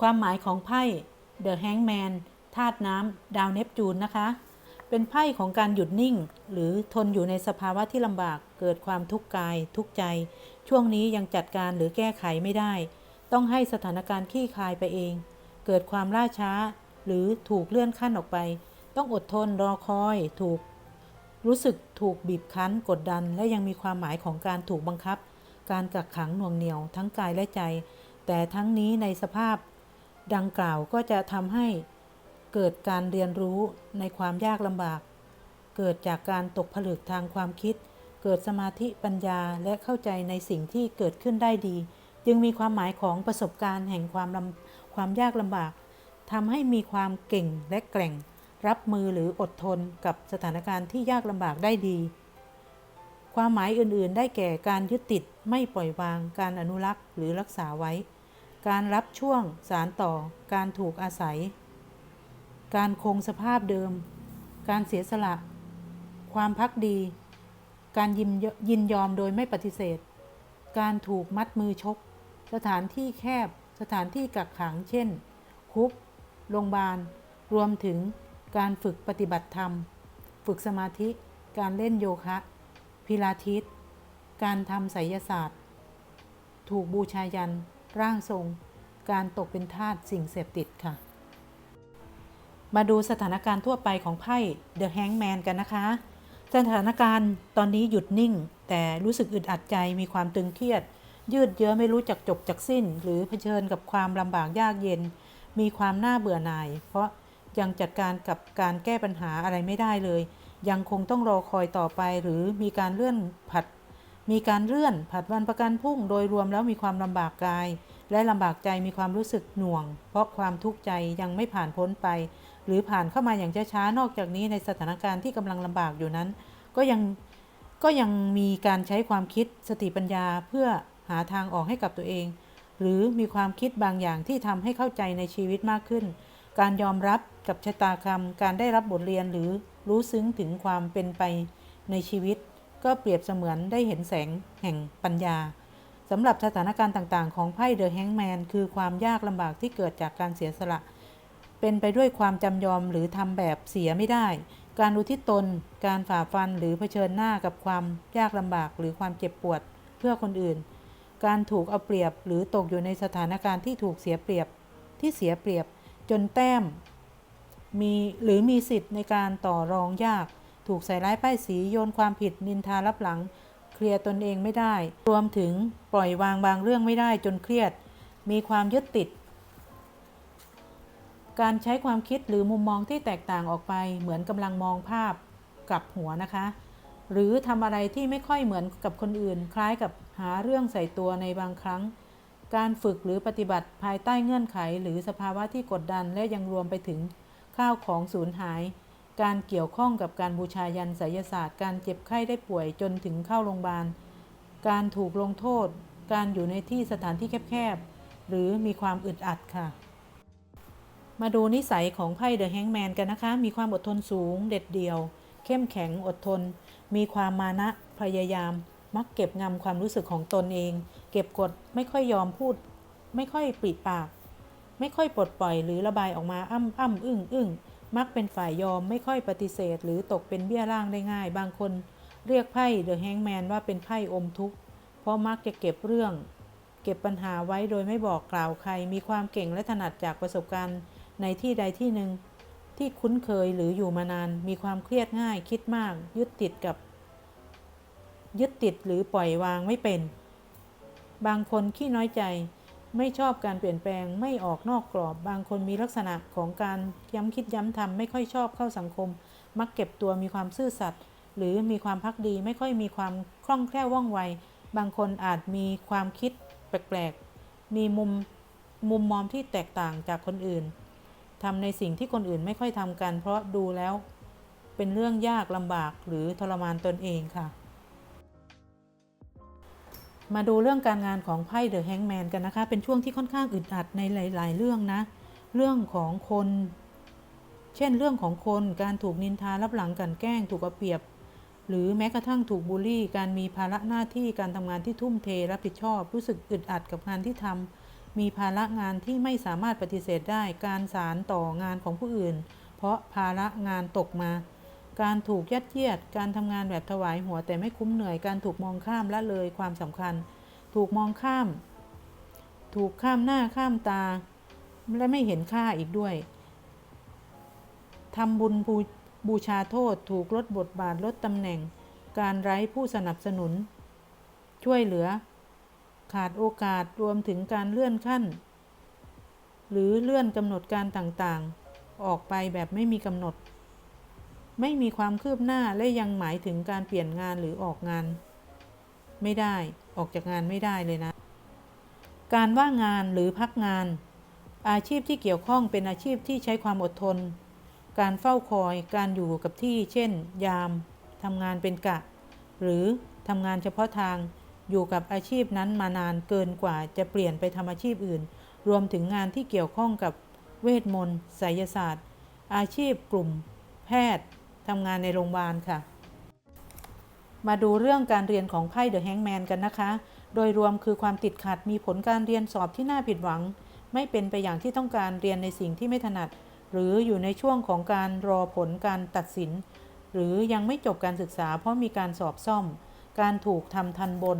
ความหมายของไพ่ The Hangman ธาตุน้ำดาวเนปจูนนะคะ เป็นไพ่ของการหยุดนิ่ง หรือทนอยู่ในสภาวะที่ลำบากเกิดความทุกข์กาย ทุกข์ใจ ช่วงนี้ยังจัดการหรือแก้ไขไม่ได้ ต้องให้สถานการณ์ขี้คายไปเอง เกิดความล่าช้า หรือถูกเลื่อนขั้นออกไป ต้องอดทนรอคอยถูก รู้สึกถูกบีบคั้นกดดัน และยังมีความหมายของการถูกบังคับ การกักขังหน่วงเหนี่ยวทั้งกายและใจ แต่ทั้งนี้ในสภาพ ดังกล่าวก็จะทำให้เกิดการเรียนรู้ในความยากลำบาก เกิดจากการตกผลึกทางความคิด เกิดสมาธิปัญญาและเข้าใจในสิ่งที่เกิดขึ้นได้ดี จึงมีความหมายของประสบการณ์แห่งความลำความยากลำบากทำให้มีความเก่งและแกร่ง รับมือหรืออดทนกับสถานการณ์ที่ยากลำบากได้ดี ความหมายอื่นๆ ได้แก่การยึดติดไม่ปล่อยวาง การอนุรักษ์หรือรักษาไว้ การรับช่วงสารต่อ การถูกอาศัย การคงสภาพเดิม การเสียสละ ความพักดี การยินยยินยอมโดยไม่ปฏิเสธ การถูกมัดมือชก สถานที่แคบ สถานที่กักขัง เช่น คุก โรงพยาบาล รวมถึงการฝึกปฏิบัติธรรม ฝึกสมาธิ การเล่นโยคะ พิลาทิส การทำไสยศาสตร์ ถูกบูชายัน ร่างทรง การตกเป็นทาสสิ่งเสพติดค่ะ มาดูสถานการณ์ทั่วไปของไพ่ The Hangman กันนะคะ สถานการณ์ตอนนี้หยุดนิ่ง แต่รู้สึกอึดอัดใจมีความตึงเครียด ยืดเยื้อไม่รู้จักจบจักสิ้น หรือเผชิญกับความลำบากยากเย็น มีความน่าเบื่อหน่าย เพราะยังจัดการกับการแก้ปัญหาอะไรไม่ได้เลย ยังคงต้องรอคอยต่อไปหรือมีการเลื่อนผัด มีการเลื่อนผัดวันประกันพรุ่งโดยรวมแล้วมีความลำบากกาย และลำบากใจมีความรู้สึกหน่วง เพราะความทุกข์ใจยังไม่ผ่านพ้นไป หรือผ่านเข้ามาอย่างช้าๆนอกจากนี้ในสถานการณ์ที่กำลังลำบากอยู่นั้น ก็ยังก็ยังมีการใช้ความคิดสติปัญญาเพื่อหาทางออกให้กับตัวเอง หรือมีความคิดบางอย่างที่ทำให้เข้าใจในชีวิตมากขึ้น การยอมรับกับชะตากรรม การได้รับบทเรียนหรือรู้ซึ้งถึงความเป็นไปในชีวิต ก็เปรียบเสมือนได้เห็นแสงแห่งปัญญาสำหรับสถานการณ์ต่างๆ ของไพ่เดอะแฮงแมนคือความยากลำบากที่เกิดจากการเสียสละ เป็นไปด้วยความจำยอมหรือทำแบบเสียไม่ได้ การอุทิศตน การฝ่าฟันหรือเผชิญหน้ากับความยากลำบากหรือความเจ็บปวดเพื่อคนอื่น การถูกเอาเปรียบหรือตกอยู่ในสถานการณ์ที่ถูกเสียเปรียบที่เสียเปรียบจนแต้มมีหรือมีสิทธิ์ในการต่อรองยาก ถูกใส่ร้ายป้ายสีโยนความผิดนินทารับหลัง เคลียร์ตนเองไม่ได้ รวมถึงปล่อยวางบางเรื่องไม่ได้จนเครียด มีความยึดติด การใช้ความคิดหรือมุมมองที่แตกต่างออกไป เหมือนกำลังมองภาพกลับหัวนะคะ หรือทำอะไรที่ไม่ค่อยเหมือนกับคนอื่น คล้ายกับหาเรื่องใส่ตัวในบางครั้ง การฝึกหรือปฏิบัติภายใต้เงื่อนไข หรือสภาวะที่กดดันและยังรวมไปถึงข้าวของสูญหาย การเกี่ยวข้องกับการบูชายันไสยศาสตร์ การเจ็บไข้ได้ป่วยจนถึงเข้าโรงพยาบาล การถูกลงโทษ การอยู่ในที่สถานที่แคบๆ หรือมีความอึดอัดค่ะ มาดูนิสัยของไพ่เดอะแฮงแมนกันนะคะ มีความอดทนสูง เด็ดเดี่ยว เข้มแข็งอดทน มีความมานะพยายาม มักเก็บงำความรู้สึกของตนเอง เก็บกดไม่ค่อยยอมพูด ไม่ค่อยปริปาก ไม่ค่อยปลดปล่อยหรือระบายออกมาอ้ำอ้ำอึ้งอึ้ง มักเป็นฝ่ายยอมไม่ค่อยปฏิเสธ หรือตกเป็นเบี้ยล่างได้ง่าย บางคนเรียกไพ่เดอะแฮงแมนว่าเป็นไพ่อมทุกข์ เพราะมักจะเก็บเรื่อง เก็บปัญหาไว้โดยไม่บอกกล่าวใคร มีความเก่งและถนัดจากประสบการณ์ในที่ใดที่หนึ่ง ที่คุ้นเคยหรืออยู่มานาน มีความเครียดง่ายคิดมาก ยึดติดกับ ยึดติดหรือปล่อยวางไม่เป็น บางคนขี้น้อยใจ ไม่ชอบการเปลี่ยนแปลงไม่ออกนอกกรอบ บางคนมีลักษณะของการย้ำคิดย้ำทำไม่ค่อยชอบเข้าสังคม มักเก็บตัวมีความซื่อสัตย์หรือมีความพักดีไม่ค่อยมีความคล่องแคล่วว่องไว บางคนอาจมีความคิดแปลกๆ มีมุมมุมมองที่แตกต่างจากคนอื่นทำในสิ่งที่คนอื่นไม่ค่อยทำกัน เพราะดูแล้วเป็นเรื่องยากลำบากหรือทรมานตนเองค่ะ มาดูเรื่องการงานของไพ่เดอะแฮงแมนกันนะคะ เป็นช่วงที่ค่อนข้างอึดอัดในหลาย ๆ เรื่องนะ เรื่องของคน เช่นเรื่องของคน การถูกนินทารับหลังกันแกล้ง ถูกเอาเปรียบ หรือแม้กระทั่งถูกบูลลี่ การมีภาระหน้าที่ การทำงานที่ทุ่มเท รับผิดชอบ รู้สึกอึดอัดกับงานที่ทำมีภาระงานที่ไม่สามารถปฏิเสธได้ การสารต่องานของผู้อื่น เพราะภาระงานตกมา การถูกยัดเยียด การทำงานแบบถวายหัวแต่ไม่คุ้มเหนื่อย การถูกมองข้ามละเลยความสำคัญ ถูกมองข้าม ถูกข้ามหน้าข้ามตา และไม่เห็นค่าอีกด้วยทำบุญบูบูชาโทษ ถูกลดบทบาทลดตำแหน่ง การไร้ผู้สนับสนุน ช่วยเหลือ ขาดโอกาสรวมถึงการเลื่อนขั้น หรือเลื่อนกำหนดการต่างๆ ออกไปแบบไม่มีกำหนด ไม่มีความคืบหน้าและยังหมายถึงการเปลี่ยนงานหรือออกงาน ไม่ได้ออกจากงานไม่ได้เลยนะ การว่างงานหรือพักงาน อาชีพที่เกี่ยวข้องเป็นอาชีพที่ใช้ความอดทน การเฝ้าคอยการอยู่กับที่ เช่น ยามทำงานเป็นกะ หรือทำงานเฉพาะทางอยู่กับอาชีพนั้นมานานเกินกว่าจะเปลี่ยนไปทำอาชีพอื่น รวมถึงงานที่เกี่ยวข้องกับเวทมนต์ไสยศาสตร์ อาชีพกลุ่ม แพทย์ ทำงานในโรงพยาบาลค่ะ มาดูเรื่องการเรียนของไพ่เดอะแฮงแมนกันนะคะ โดยรวมคือความติดขัดมีผลการเรียนสอบที่น่าผิดหวัง ไม่เป็นไปอย่างที่ต้องการเรียนในสิ่งที่ไม่ถนัด หรืออยู่ในช่วงของการรอผลการตัดสิน หรือยังไม่จบการศึกษาเพราะมีการสอบซ่อม การถูกทำทันบน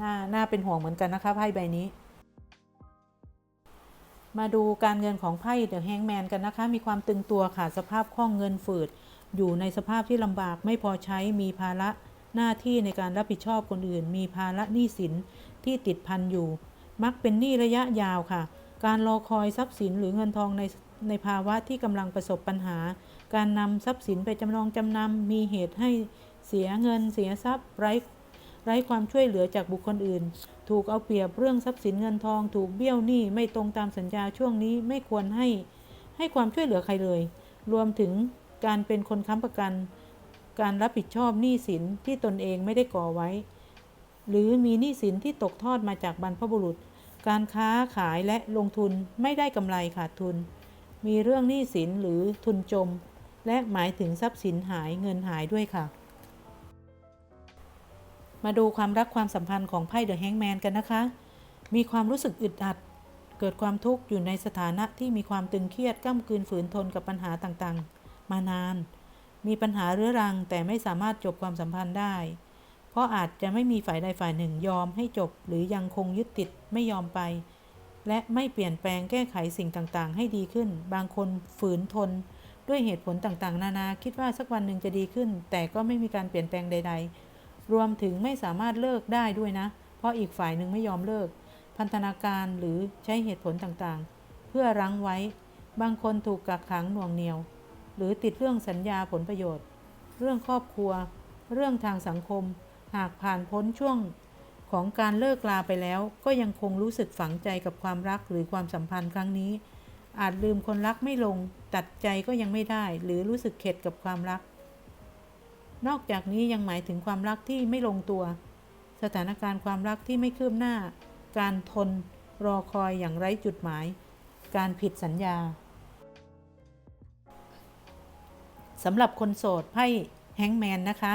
น่าน่าเป็นห่วงเหมือนกันนะคะไพ่ใบนี้ มาดูการเงินของไพ่เดอะแฮงแมนกันนะคะ มีความตึงตัวค่ะสภาพคล่องเงินฝืด อยู่ในสภาพที่ลำบากไม่พอใช้มีภาระหน้าที่ในการรับผิดชอบคนอื่น มีภาระหนี้สินที่ติดพันอยู่ มักเป็นหนี้ระยะยาวค่ะ การรอคอยทรัพย์สินหรือเงินทองในในภาวะที่กำลังประสบปัญหา การนำทรัพย์สินไปจำนองจำนำมีเหตุให้เสียเงินเสียทรัพย์ไร้ ไร้ความช่วยเหลือจากบุคคลอื่น ถูกเอาเปรียบเรื่องทรัพย์สินเงินทอง ถูกเบี้ยวหนี้ไม่ตรงตามสัญญาช่วงนี้ไม่ควรให้ ให้ความช่วยเหลือใครเลย รวมถึงการเป็นคนค้ำประกัน การรับผิดชอบหนี้สินที่ตนเองไม่ได้ก่อไว้ หรือมีหนี้สินที่ตกทอดมาจากบรรพบุรุษ การค้าขายและลงทุนไม่ได้กำไรขาดทุน มีเรื่องหนี้สินหรือทุนจม และหมายถึงทรัพย์สินหายเงินหายด้วยค่ะ มาดูความรักความสัมพันธ์ของไพ่เดอะแฮงแมนกันนะคะ มีความรู้สึกอึดอัด เกิดความทุกข์อยู่ในสถานะที่มีความตึงเครียดก้ากลืนฝืนทนกับปัญหาต่างๆ มานาน มีปัญหาเรื้อรังแต่ไม่สามารถจบความสัมพันธ์ได้ เพราะอาจจะไม่มีฝ่ายใดฝ่ายหนึ่งยอมให้จบ หรือยังคงยึดติดไม่ยอมไป และไม่เปลี่ยนแปลงแก้ไขสิ่งต่างๆ ให้ดีขึ้น บางคนฝืนทน ด้วยเหตุผลต่างๆ นานา คิดว่าสักวันหนึ่งจะดีขึ้น แต่ก็ไม่มีการเปลี่ยนแปลงใด ๆ รวมถึงไม่สามารถเลิกได้ด้วยนะ เพราะอีกฝ่ายหนึ่งไม่ยอมเลิก พันธนาการหรือใช้เหตุผลต่างๆ เพื่อรั้งไว้ บางคนถูกกักขังหน่วงเหนียว หรือติดเรื่องสัญญาผลประโยชน์ เรื่องครอบครัว เรื่องทางสังคม หากผ่านพ้นช่วงของการเลิกลาไปแล้วก็ยังคงรู้สึกฝังใจกับความรักหรือความสัมพันธ์ครั้งนี้ อาจลืมคนรักไม่ลง ตัดใจก็ยังไม่ได้ หรือรู้สึกเข็ดกับความรัก นอกจากนี้ยังหมายถึงความรักที่ไม่ลงตัว สถานการณ์ความรักที่ไม่คืบหน้า การทนรอคอยอย่างไร้จุดหมาย การผิดสัญญาสำหรับคนโสดไพ่แฮงแมนนะคะ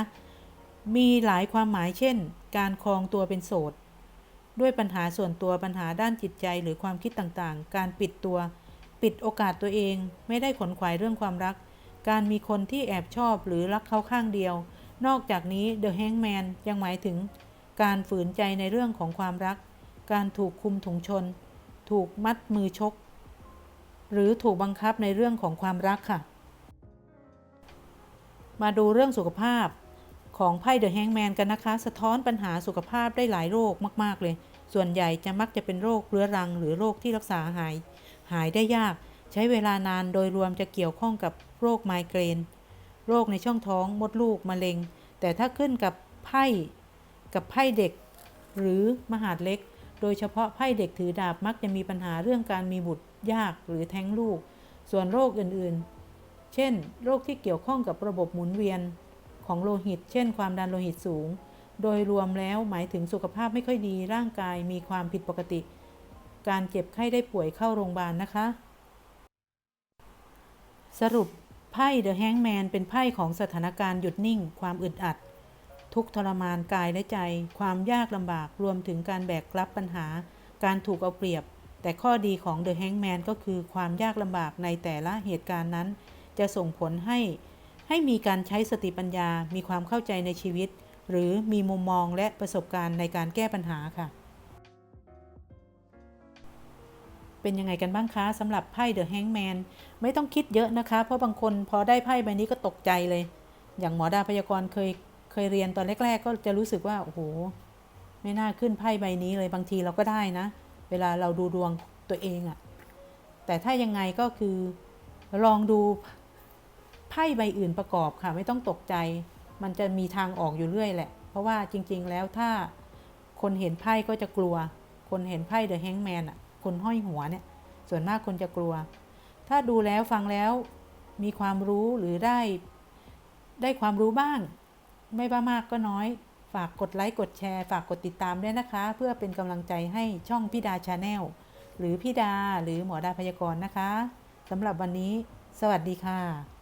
มีหลายความหมายเช่น การครองตัวเป็นโสด ด้วยปัญหาส่วนตัวปัญหาด้านจิตใจหรือความคิดต่างๆ การปิดตัว ปิดโอกาสตัวเอง ไม่ได้ขนขวายเรื่องความรัก การมีคนที่แอบชอบหรือรักเขาข้างเดียว นอกจากนี้ The Hangman ยังหมายถึง การฝืนใจในเรื่องของความรัก การถูกคุมถุงชน ถูกมัดมือชก หรือถูกบังคับในเรื่องของความรักค่ะ มาดูเรื่องสุขภาพของไพ่เดอะแฮงแมนกันนะคะ สะท้อนปัญหาสุขภาพได้หลายโรคมากๆเลย ส่วนใหญ่จะมักจะเป็นโรคเรื้อรัง หรือโรคที่รักษาหาย หายได้ยาก ใช้เวลานานโดยรวมจะเกี่ยวข้องกับ โรคไมเกรน โรคในช่องท้องมดลูกมะเร็ง แต่ถ้าขึ้นกับไพ่กับไพ่เด็ก หรือมหาดเล็ก โดยเฉพาะไพ่เด็กถือดาบมักจะมีปัญหาเรื่องการมีบุตรยากหรือแท้งลูก ส่วนโรคอื่นๆ เช่น โรคที่เกี่ยวข้องกับระบบหมุนเวียนของโลหิต เช่น ความดันโลหิตสูง โดยรวมแล้วหมายถึงสุขภาพไม่ค่อยดี ร่างกายมีความผิดปกติ การเจ็บไข้ได้ป่วยเข้าโรงพยาบาลนะคะ สรุป ไพ่เดอะแฮงแมนเป็นไพ่ของสถานการณ์หยุดนิ่ง ความอึดอัด ทุกทรมานกายและใจ ความยากลำบากรวมถึงการแบกรับปัญหา การถูกเอาเปรียบ แต่ข้อดีของ The Hangman ก็คือความยากลำบากในแต่ละเหตุการณ์นั้น จะส่งผลให้ ให้มีการใช้สติปัญญา มีความเข้าใจในชีวิต หรือมีมุมมองและประสบการณ์ในการแก้ปัญหาค่ะ เป็นยังไงกันบ้างคะสำหรับไพ่ The Hangman ไม่ต้องคิดเยอะนะคะ เพราะบางคนพอได้ไพ่ใบนี้ก็ตกใจเลย อย่างหมอดาพยากรณ์เคยเคยเรียนตอนแรก ๆ ก็จะรู้สึกว่าโอ้โหไม่น่าขึ้นไพ่ใบนี้เลยบางทีเราก็ได้นะ เวลาเราดูดวงตัวเองอะแต่ถ้ายังไงก็คือลองดูไพ่ใบอื่นประกอบค่ะ ไม่ต้องตกใจ มันจะมีทางออกอยู่เรื่อยแหละ เพราะว่าจริง ๆ แล้วถ้าคนเห็นไพ่ก็จะกลัว คนเห็นไพ่เดอะแฮงแมนอะ คนห้อยหัวเนี่ยส่วนมากคนจะกลัว ถ้าดูแล้วฟังแล้วมีความรู้หรือได้ได้ความรู้บ้าง ไม่บ้ามากก็น้อย ฝากกดไลค์กดแชร์ ฝากกดติดตามด้วยนะคะ เพื่อเป็นกำลังใจให้ช่องพี่ดาชาแนลหรือพี่ดาหรือหมอดาพยากรณ์นะคะสำหรับวันนี้ สวัสดีค่ะ